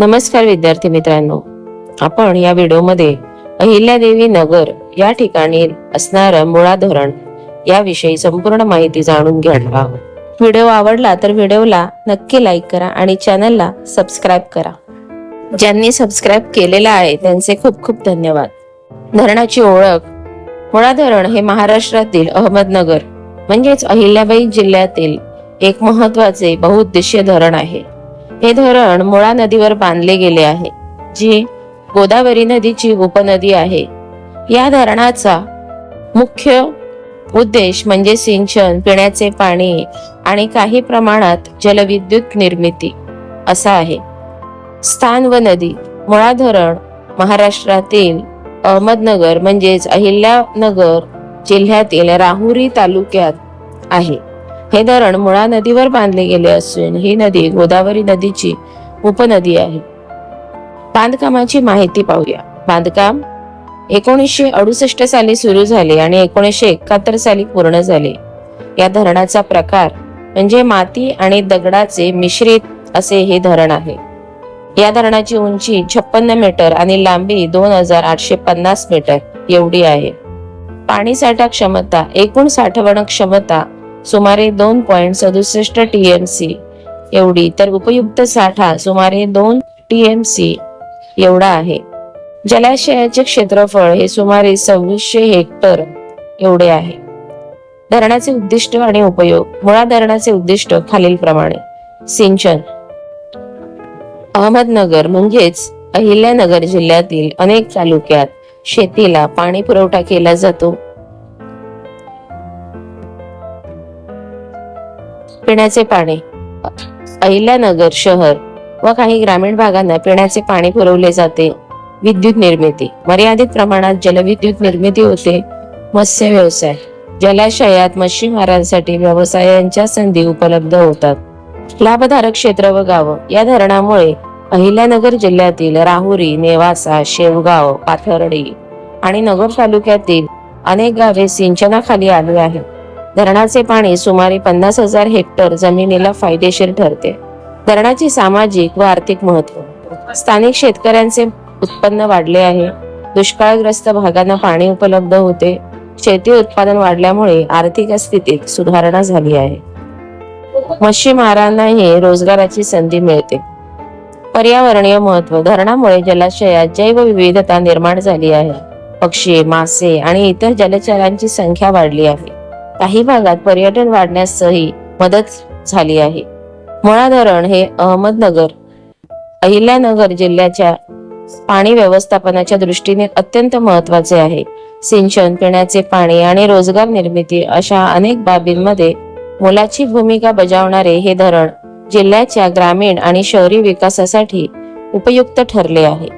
नमस्कार विद्यार्थी मित्रांनो. आपण या व्हिडिओमध्ये अहिल्यादेवी नगर या ठिकाणी असणारं मुळा धरण याविषयी संपूर्ण माहिती जाणून घेणार आहोत. व्हिडिओ आवडला तर व्हिडिओला नक्की लाईक करा आणि चॅनलला सबस्क्राईब करा. ज्यांनी सबस्क्राईब केलेलं आहे त्यांचे खूप खूप धन्यवाद. धरणाची ओळख मुळा धरण हे महाराष्ट्रातील अहमदनगर म्हणजेच अहिल्याबाई जिल्ह्यातील एक महत्त्वाचे बहुउद्देशीय धरण आहे. हे धरण मुळा नदीवर बांधले गेले आहे जी गोदावरी नदीची उपनदी आहे. या धरणाचा मुख्य उद्देश म्हणजे सिंचन पिण्याचे पाणी आणि काही प्रमाणात जलविद्युत निर्मिती असा आहे. स्थान व नदी मुळा धरण महाराष्ट्रातील अहमदनगर म्हणजेच अहिल्यानगर जिल्ह्यातील राहुरी तालुक्यात आहे. हे धरण मुळा नदीवर बांधले गेले असून ही नदी गोदावरी नदीची उपनदी आहे. बांधकामाची माहिती पाहूया. बांधकाम एकोणीसशे अडुसष्ट साली सुरू झाले आणि एकोणीसशे एकाहत्तर साली पूर्ण झाले. या धरणाचा प्रकार म्हणजे माती आणि दगडाचे मिश्रित असे हे धरण आहे. या धरणाची उंची छप्पन्न मीटर आणि लांबी दोन हजार आठशे पन्नास मीटर एवढी आहे. पाणी साठा क्षमता एकूण साठवण क्षमता सुमारे दोन पॉईंट सदुसष्ट टीएमसी एवढी. तर उपयुक्त साठा सुमारे दोन टीएमसी एवढा आहे. जलाशयाचे क्षेत्रफळ हे सुमारे सव्वीसशे हेक्टर एवढे आहे. धरणाचे उद्दिष्ट आणि उपयोग. मुळा धरणाचे उद्दिष्ट खालीलप्रमाणे सिंचन. अहमदनगर म्हणजेच अहिल्यानगर जिल्ह्यातील अनेक तालुक्यात शेतीला पाणी पुरवठा केला जातो. पिण्याचे पाणी. अहिल्यानगर शहर व काही ग्रामीण भागांना पिण्याचे पाणी पुरवले जाते. विद्युत निर्मिती. मर्यादित प्रमाणात जलविद्युत निर्मिती होते. मत्स्य व्यवसाय. जलाशयात मच्छीमारांसाठी व्यवसायांच्या संधी उपलब्ध होतात. लाभधारक क्षेत्र व गावं. या धरणामुळे अहिल्यानगर जिल्ह्यातील राहुरी नेवासा शेवगाव पाथर्डी आणि नगर तालुक्यातील अनेक गावे सिंचनाखाली आली आहेत. धरणाचे पाणी सुमारे पन्नास हजार हेक्टर जमिनीला फायदेशीर ठरते. धरणाचे सामाजिक व आर्थिक महत्त्व स्थानिक शेतकऱ्यांचे उत्पन्न वाढले आहे. दुष्काळग्रस्त भागांना पाणी उपलब्ध होते. शेती उत्पादन वाढल्यामुळे आर्थिक स्थितीत सुधारणा झाली आहे. मच्छीमारांनाही रोजगाराची संधी मिळते. पर्यावरणीय महत्त्व धरणामुळे जलाशयात जैवविविधता निर्माण झाली आहे. पक्षी मासे आणि इतर जलचरांची संख्या वाढली आहे. काही भागात पर्यटन वाढण्यासही मदत झाली आहे. मुळा धरण हे अहमदनगर अहिल्यानगर जिल्ह्याच्या पाणी व्यवस्थापनाच्या दृष्टीने अत्यंत महत्त्वाचे आहे. सिंचन पिण्याचे पाणी आणि रोजगार निर्मिती अशा अनेक बाबींमध्ये मोलाची भूमिका बजावणारे हे धरण जिल्ह्याच्या ग्रामीण आणि शहरी विकासासाठी उपयुक्त ठरले आहे.